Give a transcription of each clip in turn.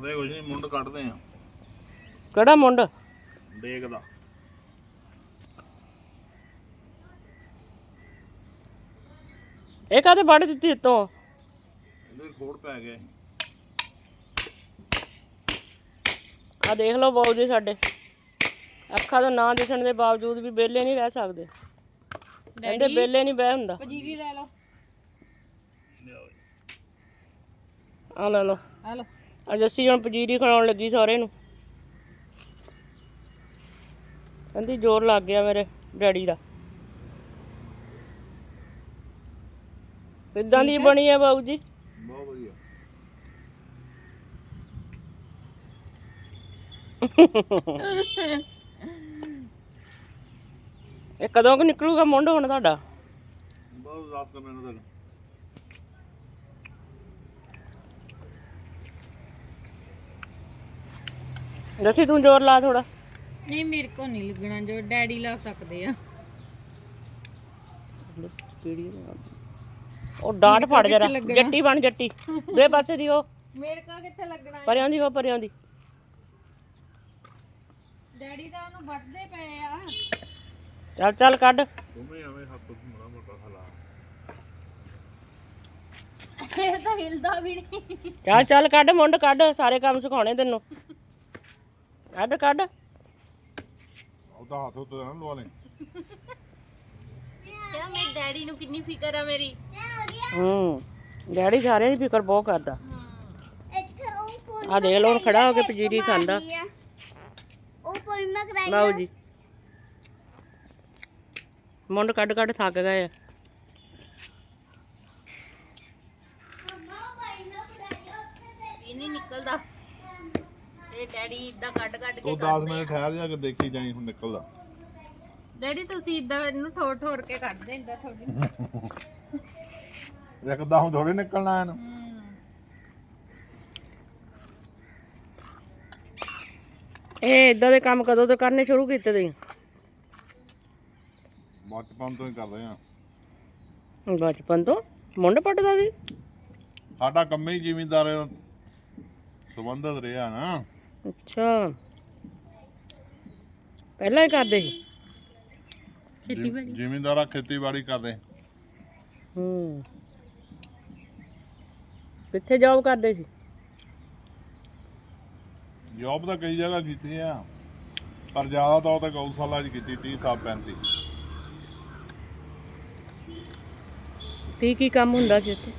ਕੱਟਦੇ ਕੁਝ ਨਹੀਂ ਮੁੰਡ ਕੱਟਦੇ ਆ। ਕਿਹੜਾ ਮੁੰਡ? ਡੇਕ ਦਾ ਇਹ ਕਾਹਦੇ ਵੱਢ ਦਿੱਤੀ ਇਤੋਂ ਇਹਦੇ ਖੋੜ ਪੈ ਗਏ। ਆ ਦੇਖ ਲਓ ਬਾਊ ਜੀ ਸਾਡੇ। ਅੱਖਾਂ ਤੋਂ ਨਾ ਦਿਸਣ ਦੇ ਬਾਵਜੂਦ ਵੀ ਵਿਹਲੇ ਨਹੀਂ ਰਹਿ ਸਕਦੇ। ਕਹਿੰਦੇ ਵਿਹਲੇ ਨਹੀਂ ਬਹਿ ਹੁੰਦਾ। ਪਜੀਰੀ ਲੈ ਲਓ। ਆ ਲੈ ਲਓ। ਆ ਲਓ। ਆ ਜੱਸੀ ਹੁਣ ਪਜੀਰੀ ਖਣਾਉਣ ਲੱਗੀ ਸਾਰੇ ਨੂੰ। ਕਹਿੰਦੀ ਜ਼ੋਰ ਲੱਗ ਗਿਆ ਮੇਰੇ ਡੈਡੀ ਦਾ। ਕਿੱਦਾਂ ਦੀ ਬਣੀ ਹੈ ਬਾਊ ਜੀ? ਬਹੁਤ ਵਧੀਆ। ਇਹ ਕਦੋਂ ਕੁ ਨਿਕਲੂਗਾ ਮੁੰਡ ਹੁਣ ਤੁਹਾਡਾ? ਬਹੁਤ ਰਾਤ ਦਾ ਮੈਨੂੰ ਤੱਕ ਜੱਸੀ ਤੂੰ ਜ਼ੋਰ ਲਾ ਥੋੜਾ ਨਹੀਂ ਮੇਰੇ ਕੋ ਨਹੀਂ ਲੱਗਣਾ ਜੋ ਡੈਡੀ ਲਾ ਸਕਦੇ ਆ। ਉਹ ਡਾਂਟ ਫੜ ਜਰਾ ਜੱਟੀ ਬਣ ਜੱਟੀ। ਦੇ ਪਾਸੇ ਦੀ ਉਹ। ਮੇਰੇ ਕੋ ਕਿੱਥੇ ਲੱਗਣਾ ਪਰਿਆਂ ਦੀ ਉਹ ਪਰਿਆਂ ਦੀ। ਡੈਡੀ ਤਾਂ ਉਹਨੂੰ ਵੱਢਦੇ ਪਏ ਆ। ਚੱਲ ਚੱਲ ਕੱਢ। ਤੁਮੇ ਐਵੇਂ ਹੱਥ ਮੜਾ ਮੋਟਾ ਹਲਾ ਇਹ ਤਾਂ ਹਿਲਦਾ ਵੀ ਨਹੀਂ। ਚੱਲ ਚੱਲ ਕੱਢ ਮੁੰਡ ਕੱਢ। ਸਾਰੇ ਕੰਮ ਸਿਖਾਉਣੇ ਤੈਨੂੰ। ਕੱਢ ਕੱਢ। ਉਹਦਾ ਹੱਥ ਉੱਤੇ ਨਾ ਲਵਾ ਲੈ। ਕਿਆ ਮੇਰੇ ਡੈਡੀ ਨੂੰ ਕਿੰਨੀ ਫਿਕਰ ਆ ਮੇਰੀ। ਹੂੰ ਡੈਡੀ ਸਾਰਿਆਂ ਦੀ ਫਿਕਰ ਬਹੁਤ ਕਰਦਾ। ਆ ਦੇਖ ਲਓ ਹੁਣ ਖੜਾ ਹੋ ਕੇ ਪਜੀਰੀ ਖਾਂਦਾ। ਉਹ ਪੋਇਮਾ ਕਰਾਈ ਲਓ ਜੀ। ਮੁੰਡ ਕੱਢ ਕੱਢ ਥੱਕ ਗਏ ਆ। ਇਹ ਨਹੀਂ ਨਿਕਲਦਾ। ਡੈਡੀ ਇਦਾਂ ਕੱਢ ਕੱਢ ਕੇ ਉਹ 10 ਮਿੰਟ ਠਹਿਰ ਜਾ ਕੇ ਦੇਖੀ ਜਾਈ ਹੁਣ ਨਿਕਲਦਾ। ਡੈਡੀ ਤੁਸੀਂ ਇਦਾਂ ਇਹਨੂੰ ਠੋਰ ਠੋਰ ਕੇ ਕੱਢਦੇ ਇਦਾਂ ਥੋੜੀ ਇੱਕਦਮ ਥੋੜੀ ਨਿਕਲਣਾ ਇਹਨੂੰ। ਇਹ ਇਦਾਂ ਦੇ ਕੰਮ ਕਦੋਂ ਤੋਂ ਕਰਨੇ ਸ਼ੁਰੂ ਕੀਤੇ ਤੁਸੀਂ? ਬਚਪਨ ਤੋਂ ਹੀ ਕਰ ਰਹੇ ਆ ਬਚਪਨ ਤੋਂ? ਮੁੰਡ ਪੱਟਦਾ ਸੀ? ਸਾਡਾ ਕੰਮ ਹੀ ਜ਼ਿਮੀਂਦਾਰ ਸੰਬੰਧਿਤ ਰਿਹਾ ਨਾ। ਅੱਛਾ। ਪਹਿਲਾਂ ਹੀ ਕਰਦੇ ਸੀ? ਖੇਤੀਬਾੜੀ। ਜ਼ਿਮੀਂਦਾਰਾ ਖੇਤੀਬਾੜੀ ਕਰਦੇ। ਹੂੰ। ਕਿੱਥੇ ਜੌਬ ਕਰਦੇ ਸੀ? ਜੌਬ ਤਾਂ ਕਈ ਜਗ੍ਹਾ ਕੀਤੀ ਆ ਪਰ ਜ਼ਿਆਦਾ ਤਾਂ ਉਹ ਤਾਂ ਗਊਸ਼ਾਲਾ 'ਚ ਕੀਤੀ 30 ਸਾਲ 35 ਕੀ ਕੀ ਕੰਮ ਹੁੰਦਾ ਸੀ ਉੱਥੇ?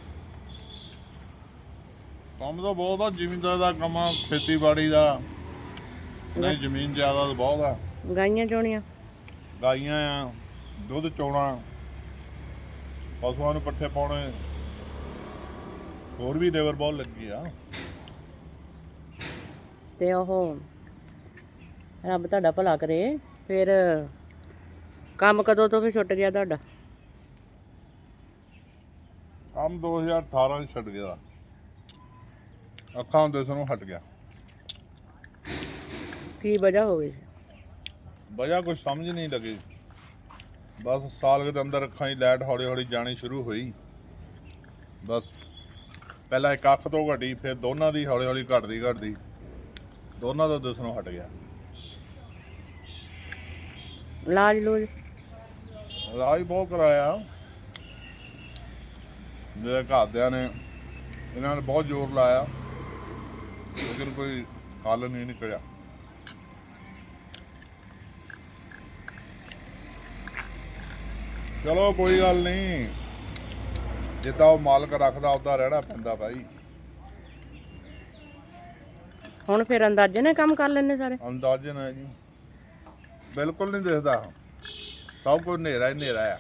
ਕੰਮ ਤਾਂ ਬਹੁਤ ਆ ਜ਼ਿਮੀਂਦਾਰ ਦਾ ਕੰਮ ਆ ਖੇਤੀਬਾੜੀ ਦਾ। ਨਹੀਂ ਜ਼ਮੀਨ ਜ਼ਿਆਦਾ ਤਾਂ ਬਹੁਤ ਆ। ਗਾਈਆਂ ਚੋਣੀਆਂ? ਗਾਈਆਂ ਆ ਦੁੱਧ ਚੋਣਾ ਪਸ਼ੂਆਂ ਨੂੰ ਪੱਠੇ ਪਾਉਣੇ। ਹੋਰ ਵੀ ਲੇਬਰ ਬਹੁਤ ਲੱਗੀ ਆ। ਤੇ ਉਹ ਰੱਬ ਤੁਹਾਡਾ ਭਲਾ ਕਰੇ ਫਿਰ ਕੰਮ ਕਦੋਂ ਤੋਂ ਵੀ ਛੁੱਟ ਗਿਆ ਤੁਹਾਡਾ? ਕੰਮ 2018 ਚ ਛੱਡ ਗਿਆ। ਅੱਖਾਂ ਦੇ ਨੂੰ ਹਟ ਗਿਆ। ਕੀ ਵਜ੍ਹਾ ਹੋ ਗਈ ਸੀ? ਵਜ੍ਹਾ ਕੁਝ ਸਮਝ ਨਹੀਂ ਲੱਗੀ। ਬਸ ਸਾਲ ਦੇ ਅੰਦਰ ਅੱਖਾਂ ਦੀ ਲਾਈਟ ਹੌਲੀ ਹੌਲੀ ਜਾਣੀ ਸ਼ੁਰੂ ਹੋਈ। ਬਸ ਪਹਿਲਾਂ ਇੱਕ ਅੱਖ ਤੋਂ ਘਟੀ ਫਿਰ ਦੋਨਾਂ ਦੀ ਹੌਲੀ ਹੌਲੀ ਘਟਦੀ ਘਟਦੀ ਦੋਨਾਂ ਦਾ ਦਿਸਣੋਂ ਹਟ ਗਿਆ। ਇਲਾਜ ਲੂਜ? ਇਲਾਜ ਬਹੁਤ ਕਰਾਇਆ। ਮੇਰੇ ਘਰਦਿਆਂ ਨੇ ਇਹਨਾਂ ਨੇ ਬਹੁਤ ਜ਼ੋਰ ਲਾਇਆ। ਲੇਕਿਨ ਕੋਈ ਹੱਲ ਨਹੀਂ ਨਿਕਲਿਆ ਚਲੋ ਕੋਈ ਗੱਲ ਨਹੀਂ ਜਿੱਦਾਂ ਉਹ ਮਾਲਕ ਰੱਖਦਾ ਉਦਾਂ ਰਹਿਣਾ ਪੈਂਦਾ ਭਾਈ ਹੁਣ ਫਿਰ ਅੰਦਾਜ਼ੇ ਨਾਲ ਕੰਮ ਕਰ ਲੈਣੇ ਸਾਰੇ ਅੰਦਾਜ਼ਨ ਹੈ ਜੀ ਬਿਲਕੁਲ ਨਹੀਂ ਦਿਖਦਾ ਸਭ ਕੁਝ ਹਨੇਰਾ ਹੀ ਹਨੇਰਾ ਆ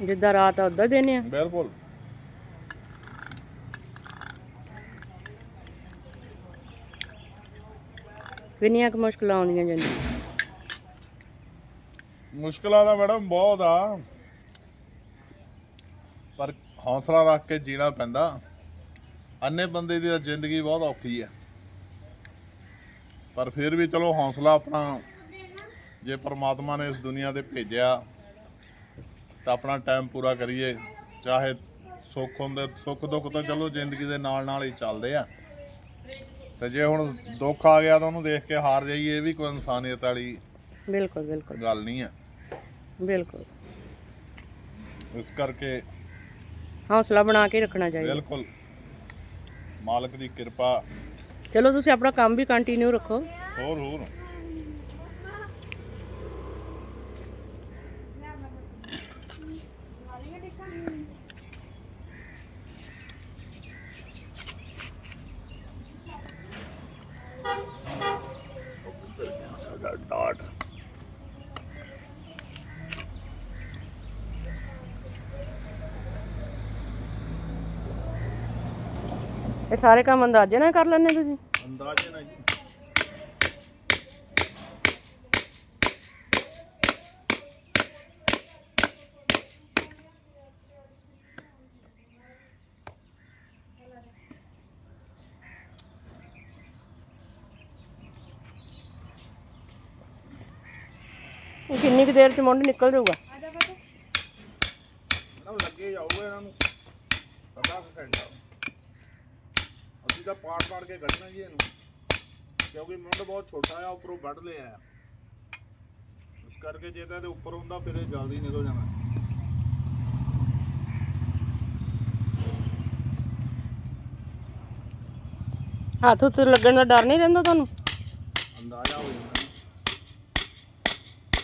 ਜਿੱਦਾਂ ਰਾਤ ਆ ਉਦਾਂ ਦਿਨ ਆ ਬਿਲਕੁਲ ਕਿੰਨੀਆਂ ਕੁ ਮੁਸ਼ਕਲਾਂ ਆਉਂਦੀਆਂ ਜਾਂਦੀਆਂ ਮੁਸ਼ਕਲਾਂ ਦਾ ਮੈਡਮ ਬਹੁਤ ਆ। ਪਰ ਹੌਸਲਾ ਰੱਖ ਕੇ ਜੀਣਾ ਪੈਂਦਾ। ਅੰਨੇ ਬੰਦੇ ਦੀ ਤਾਂ ਜ਼ਿੰਦਗੀ ਬਹੁਤ ਔਖੀ ਆ। ਪਰ ਫਿਰ ਵੀ ਚਲੋ ਹੌਸਲਾ ਆਪਣਾ, ਜੇ ਪ੍ਰਮਾਤਮਾ ਨੇ ਇਸ ਦੁਨੀਆ ਤੇ ਭੇਜਿਆ, ਤਾਂ ਆਪਣਾ ਟਾਈਮ ਪੂਰਾ ਕਰੀਏ। ਚਾਹੇ ਸੁੱਖ ਹੁੰਦੇ ਸੁੱਖ ਦੁੱਖ ਤਾਂ ਚਲੋ ਜ਼ਿੰਦਗੀ ਦੇ ਨਾਲ ਨਾਲ ਹੀ ਚੱਲਦੇ ਆ। ਤੇ ਜੇ ਹੁਣ ਦੁੱਖ ਆ ਗਿਆ ਤਾਂ ਉਹਨੂੰ ਦੇਖ ਕੇ ਹਾਰ ਜਾਈਏ ਇਹ ਵੀ ਕੋਈ ਇਨਸਾਨੀਅਤ ਵਾਲੀ ਬਿਲਕੁਲ ਬਿਲਕੁਲ। ਗੱਲ ਨਹੀਂ ਆ। ਬਿਲਕੁਲ। ਇਸ ਕਰਕੇ ਹੌਸਲਾ ਬਣਾ ਕੇ ਰੱਖਣਾ ਚਾਹੀਦਾ। ਬਿਲਕੁਲ। ਮਾਲਕ ਦੀ ਕਿਰਪਾ। ਚਲੋ ਤੁਸੀਂ ਆਪਣਾ ਕੰਮ ਵੀ ਕੰਟੀਨਿਊ ਰੱਖੋ। ਹੋਰ ਹੋਰ ਸਾਡਾ ਡਾਟ ਇਹ ਸਾਰੇ ਕੰਮ ਅੰਦਾਜ਼ੇ ਨਾਲ ਕਰ ਲੈਂਦੇ ਤੁਸੀਂ? ਅੰਦਾਜ਼ੇ ਨਾਲ ਜੀ। ਇਹ ਕਿੰਨੀ ਕੁ ਦੇਰ ਚ ਮੁੰਡ ਨਿਕਲ ਜਾਊਗਾ? ਲੱਗੇ ਜਾਊਗਾ ਇਹਨਾਂ ਨੂੰ। ਕੁ ਘੰਟਾ। ਤਾਂ ਪਾੜ ਪਾੜ ਕੇ ਕੱਢਣਾ ਜੀ ਇਹਨੂੰ। ਕਿਉਂਕਿ ਮੁੰਡ ਬਹੁਤ ਛੋਟਾ ਆ ਉੱਪਰੋਂ ਵੱਢ ਲਿਆ ਆ। ਇਸ ਕਰਕੇ ਜੇ ਤਾਂ ਇਹਦੇ ਉੱਪਰ ਹੁੰਦਾ ਫਿਰ ਇਹ ਜਲਦੀ ਨਿਕਲ ਜਾਣਾ। ਹੱਥ ਉੱਤੇ ਲੱਗਣ ਦਾ ਡਰ ਨਹੀਂ ਰਹਿੰਦਾ ਤੁਹਾਨੂੰ? ਅੰਦਾਜ਼ਾ ਹੋ ਜਾਂਦਾ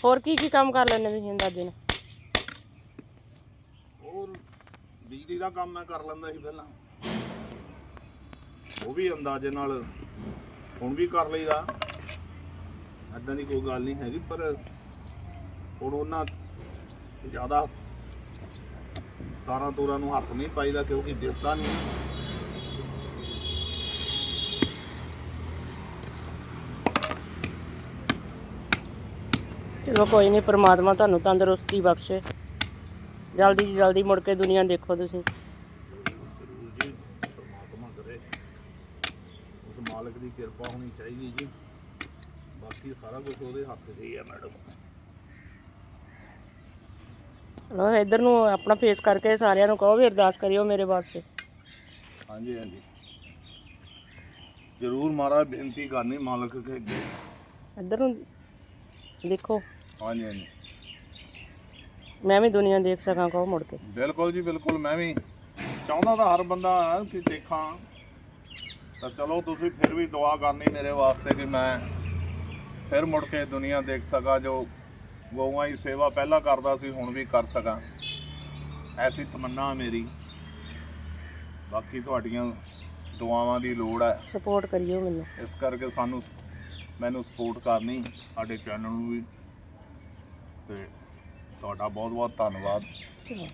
ਹੋਰ ਕੀ ਕੀ ਕੰਮ ਕਰ ਲੈਂਦੇ ਤੁਸੀਂ ਅੰਦਾਜ਼ੇ ਨਾਲ? ਹੋਰ ਬਿਜਲੀ ਦਾ ਕੰਮ ਮੈਂ ਕਰ ਲੈਂਦਾ ਸੀ ਪਹਿਲਾਂ। ਉਹ ਵੀ ਅੰਦਾਜ਼ੇ ਨਾਲ ਹੁਣ ਵੀ ਕਰ ਲਈਦਾ। ਐਦਾਂ ਦੀ ਕੋਈ ਗੱਲ ਨਹੀਂ ਹੈਗੀ, ਪਰ ਹੁਣ ਉਹਨਾਂ ਜ਼ਿਆਦਾ ਤਾਰਾਂ ਤੂਰਾਂ ਨੂੰ ਹੱਥ ਨਹੀਂ ਪਾਈਦਾ ਕਿਉਂਕਿ ਦਿਸਦਾ ਨਹੀਂ। ਚਲੋ ਕੋਈ ਨਹੀਂ, ਪ੍ਰਮਾਤਮਾ ਤੁਹਾਨੂੰ ਤੰਦਰੁਸਤੀ ਬਖਸ਼ੇ। ਜਲਦੀ ਜਲਦੀ ਮੁੜ ਕੇ ਦੁਨੀਆ ਦੇਖੋ ਤੁਸੀਂ ਜ਼ਰੂਰ ਜੀ ਪਰਮਾਤਮਾ ਕਰੇ ਉਸ ਮਾਲਕ ਦੀ ਕਿਰਪਾ ਹੋਣੀ ਚਾਹੀਦੀ ਜੀ। ਬਾਕੀ ਸਾਰਾ ਕੁਝ ਉਹਦੇ ਹੱਥ 'ਚ ਹੀ ਹੈ ਮੈਡਮ ਚਲੋ ਇੱਧਰ ਨੂੰ ਆਪਣਾ ਫੇਸ ਕਰਕੇ ਸਾਰਿਆਂ ਨੂੰ ਕਹੋ ਵੀ ਅਰਦਾਸ ਕਰਿਓ ਮੇਰੇ ਵਾਸਤੇ। ਹਾਂਜੀ ਹਾਂਜੀ। ਜ਼ਰੂਰ ਮਹਾਰਾਜ ਬੇਨਤੀ ਕਰਨੀ ਮਾਲਕ ਕੇ ਅੱਗੇ। ਇੱਧਰ ਨੂੰ ਦੇਖੋ। ਹਾਂਜੀ ਹਾਂਜੀ। ਮੈਂ ਵੀ ਦੁਨੀਆ ਦੇਖ ਸਕਾਂ ਕਹੋ ਮੁੜ ਕੇ। ਬਿਲਕੁਲ ਜੀ ਬਿਲਕੁਲ। ਮੈਂ ਵੀ ਚਾਹੁੰਦਾ ਤਾਂ ਹਰ ਬੰਦਾ ਕਿ ਦੇਖਾਂ। ਤਾਂ ਚਲੋ ਤੁਸੀਂ ਫਿਰ ਵੀ ਦੁਆ ਕਰਨੀ ਮੇਰੇ ਵਾਸਤੇ ਕਿ ਮੈਂ ਫਿਰ ਮੁੜ ਕੇ ਦੁਨੀਆ ਦੇਖ ਸਕਾਂ ਜੋ ਗਊਆਂ ਦੀ ਸੇਵਾ ਪਹਿਲਾਂ ਕਰਦਾ ਸੀ ਹੁਣ ਵੀ ਕਰ ਸਕਾਂ। ਐਸੀ ਤਮੰਨਾ ਮੇਰੀ। ਬਾਕੀ ਤੁਹਾਡੀਆਂ ਦੁਆਵਾਂ ਦੀ ਲੋੜ ਹੈ। ਸਪੋਰਟ ਕਰਿਓ ਮੈਨੂੰ। ਇਸ ਕਰਕੇ ਸਾਨੂੰ ਮੈਨੂੰ ਸਪੋਰਟ ਕਰਨੀ ਸਾਡੇ ਚੈਨਲ ਨੂੰ ਵੀ। ਤੇ ਤੁਹਾਡਾ ਬਹੁਤ ਬਹੁਤ ਧੰਨਵਾਦ। ਚਲੋ।